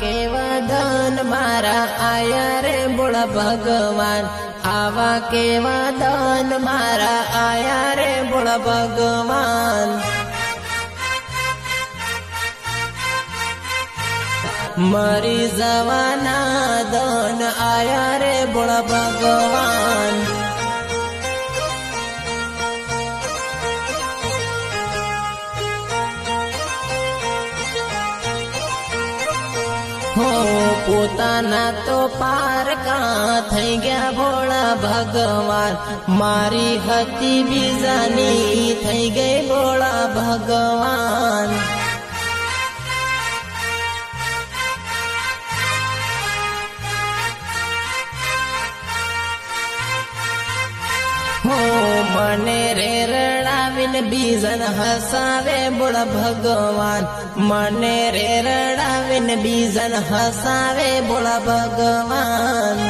કેવા ધન મારા આયા રે ભોળા ભગવાન આવા કેવા ધન મારા આયા રે ભોળા ભગવાન મરી જવાના દન આયા રે બોળ ભગવાન. હો, પોતાના તો પારકા થઈ ગયા ભોળા ભગવાન. મારી હતી બીજાની થઈ ગઈ ભોળા ભગવાન. હો મને રે રડાવીને બીજન હસાવે બોળ ભગવાન. મને રે રડાવીને બીજન હસાવે બોળ ભગવાન.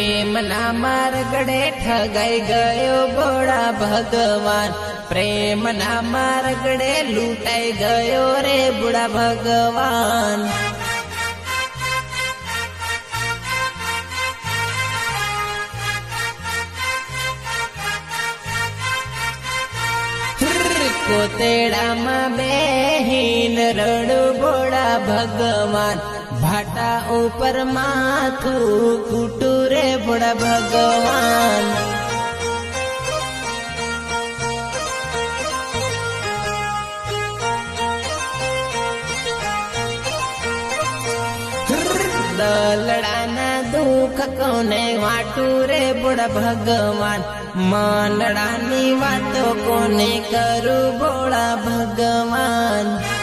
પ્રેમના માર્ગડે ઠગાઈ ગયો બોળા ભગવાન. પ્રેમના માર્ગડે લૂંટાઈ ગયો રે બુડા ભગવાન. કોતેડામાં બેહીન રડું ભોળા ભગવાન. ભાટા ઉપર માથું કુટું રે બોળા ભગવાન. દલડાના કોને વાટું રે બોળા ભગવાન? માંડળાની વાતો કોને કરું બોળા ભગવાન?